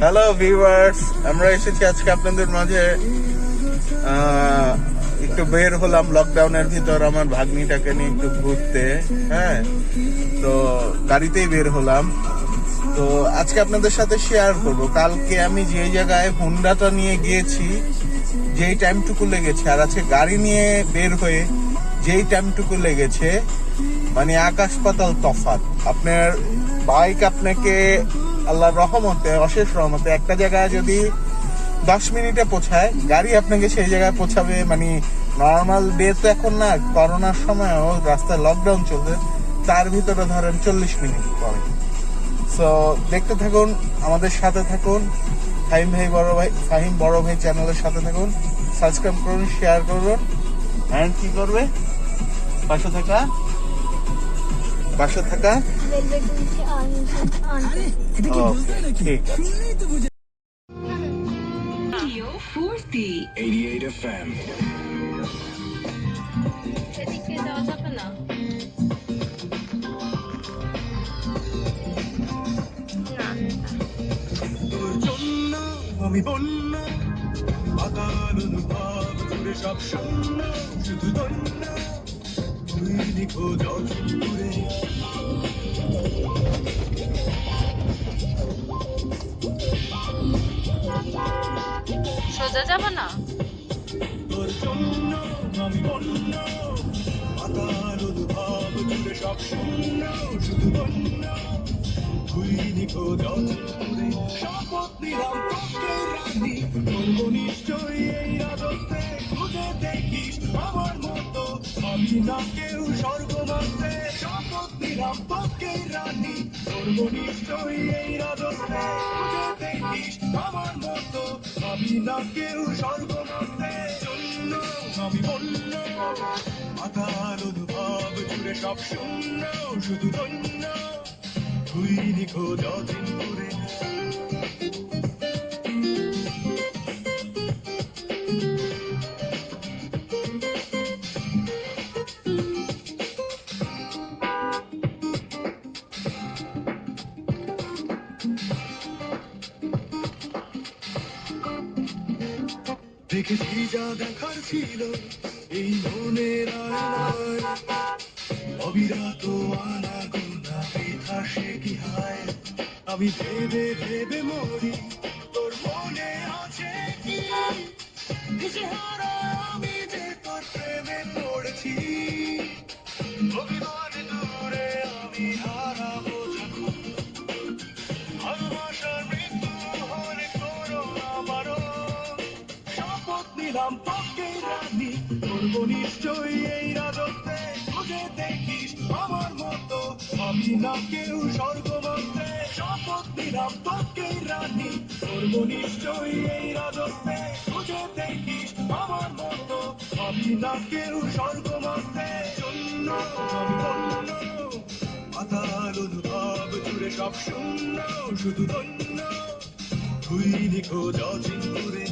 Hello viewers আমরা এসেছি আজকে আপনাদের মাঝে। একটু বের হলাম লকডাউনের ভিতর আমার ভাগ্নিটাকে নিয়ে একটু ঘুরতে হ্যাঁ? তো গাড়িতেই বের হলাম। তো আজকে আপনাদের সাথে শেয়ার করব। কালকে আমি যে জায়গায় হুন্ডাটা নিয়ে গিয়েছি, যেই টাইমটুকু লেগেছে, আর আজকে গাড়ি নিয়ে বের হয়ে যেই টাইমটুকু লেগেছে মানে আকাশ পাতাল তফাৎ। আপনার বাইক আপনাকে আল্লাহর রহমতে, অশেষ রহমতে একটা জায়গায় যদি দশ মিনিটে পৌঁছায়, গাড়ি আপনাকে সেই জায়গায় পৌঁছাবে মানে নর্মাল ডে তো এখন না, করোনার সময়ও রাস্তায় লকডাউন চলছে, তার ভিতরে ধরেন চল্লিশ মিনিট পরে। সো দেখতে থাকুন, আমাদের সাথে থাকুন, ফাহিম ভাই বড় ভাই, ফাহিম বড় ভাই চ্যানেলের সাথে থাকুন সাবস্ক্রাইব করুন শেয়ার করুন অ্যান্ড কি করবে? পাশে থাকা। পাশে থাকা বেলবেটুনকে আনতে ওকে ঠিক আছে Radio Furti. 88 FM. সেদিকে যাওয়া যাবে না না তোর জন্য আমি বন্য আকাল অনুভব জুড়ে সব শূন্য শুধু দন্য নিখোঁজ অচুরে সোজা যাবে না? তোর জন্য আমি বন্য আকাল অনুভব জুড়ে সব শূন্য শুধু তুই নিখোঁজ অচুরে শপথ নিলাম তোকে রানী আমি না কেউ স্বর্গমাত্রে শপথ নিলাম রানী। এই খুঁজে দেখিস আমার মতো আমি না কেউ স্বর্গমাত্রে জন্য আমি বন্য আকার অনুভব জুড়ে সব শূন্য, শুধু ধন্য। তুই নিখোঁজ অচিন করে দেখেছি যা দেখার ছিল, এই মনের আয়নায় অবিরত আনাগোনা, বৃথা সে কি হায়? আমি ভেবে ভেবে মরি, তোর মনে আছে কি? আমি যে তোর প্রেমে পড়েছি। অভিমান নিলাম তোকে রানী, করব নিশ্চয়ই এই রাজত্বে। খুঁজে দেখিস আমার মতো, আমি না কেউ স্বর্গমন্ত্রে শপথ নিলাম তোকে রানী, করব নিশ্চয়ই এই রাজত্বে। খুঁজে দেখিস আমার মতো, আমি না কেউ স্বর্গমন্ত্রে জন্য পাতাল অনুভব জুড়ে সব শূন্য, শুধু ধন্য। তুই নিখোঁজ অচিন্তুরে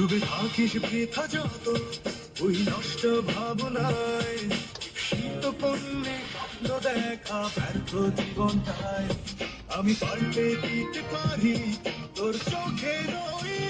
ডুবে থাকিস বৃথা যত ওই নষ্ট ভাবনায় শীত পণ্যে দেখা ব্যর্থ জীবনটায়। আমি পাল্টে দিতে পারি, তোর চোখের ওই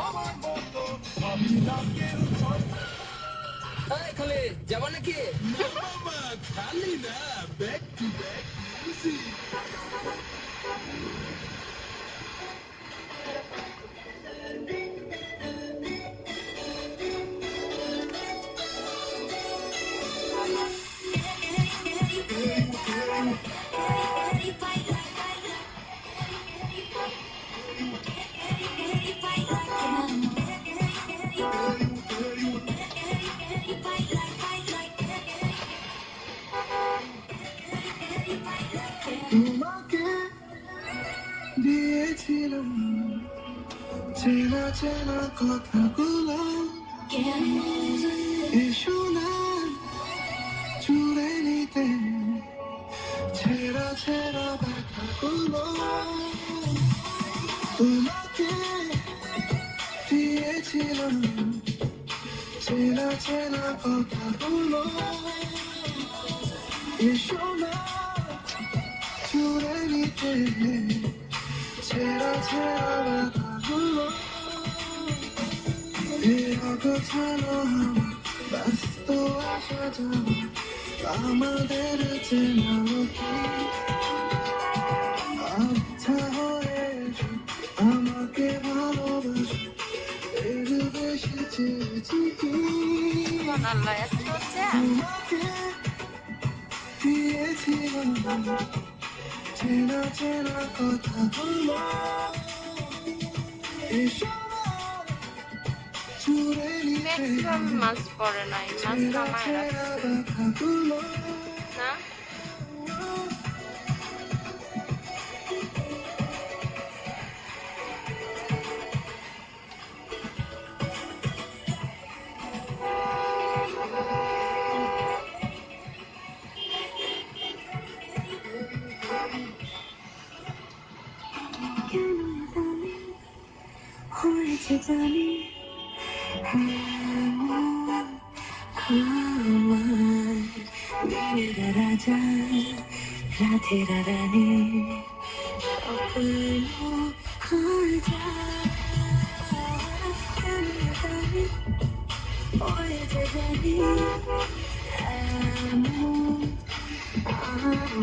আমার মতো আমি না কেউ খালি যাবা নাকি তোমাকে কথাগুলো এসো না চুড়ে নিতে ছেঁড়া ছেঁড়া ব্যথাগুলো তোমাকে দিয়েছিলাম চেনা চেনা কথাগুলো এসো না চুড়ে নিতে ছেঁড়া ছেঁড়া অগোছালো হাওয়া, ব্যস্ত আসা আমাদের চেনালো কি আচ্ছা আমাকে ভালোবাসো এর বেশি চেয়েছি কি তোমাকে দিয়েছিলাম চেনা চেনা কথাগুলো এসো চুড়ে নিতে ম্যাক্সিমাম মাছ পড়ে নাই না? জানি। দিনের রাজা রাধের রানী স্বপ্ন যায় কেন জানি এমন আমার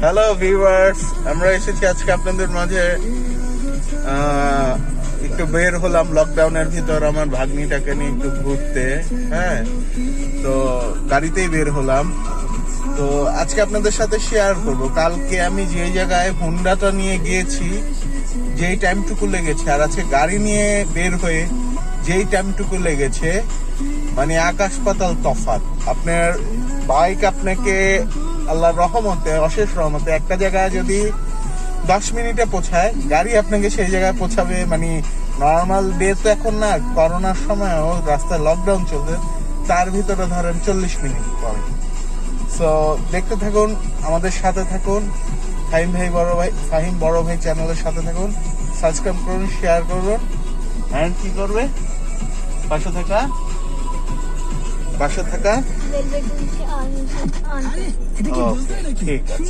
হ্যালো ভিউয়ার্স আমরা এসেছি আজকে আপনাদের মাঝে। একটু বের হলাম লকডাউনের ভিতর আমার ভাগ্নিটাকে নিয়ে একটু ঘুরতে হ্যাঁ? তো গাড়িতেই বের হলাম। তো আজকে আপনাদের সাথে শেয়ার করব। কালকে আমি যে জায়গায় হুন্ডাটা নিয়ে গিয়েছি, যেই টাইমটুকু লেগেছে, আর আজকে গাড়ি নিয়ে বের হয়ে যেই টাইমটুকু লেগেছে মানে আকাশ পাতাল তফাৎ। আপনার বাইক আপনাকে আল্লাহর রহমতে, অশেষ রহমতে একটা জায়গায় যদি দশ মিনিটে পৌঁছায়, গাড়ি আপনাকে সেই জায়গায় পৌঁছাবে। মানে নর্মাল ডে তো এখন না, করোনার সময়ও রাস্তায় লকডাউন চলছে, তার ভিতরে ধরেন চল্লিশ মিনিট পরে। সো দেখতে থাকুন, আমাদের সাথে থাকুন। ফাহিম ভাই বড় ভাই, ফাহিম বড় ভাই চ্যানেলের সাথে থাকুন। সাবস্ক্রাইব করুন শেয়ার করুন। অ্যান্ড কি করবে? পাশে থাকা? পাশে থাকা? ঠিক আছে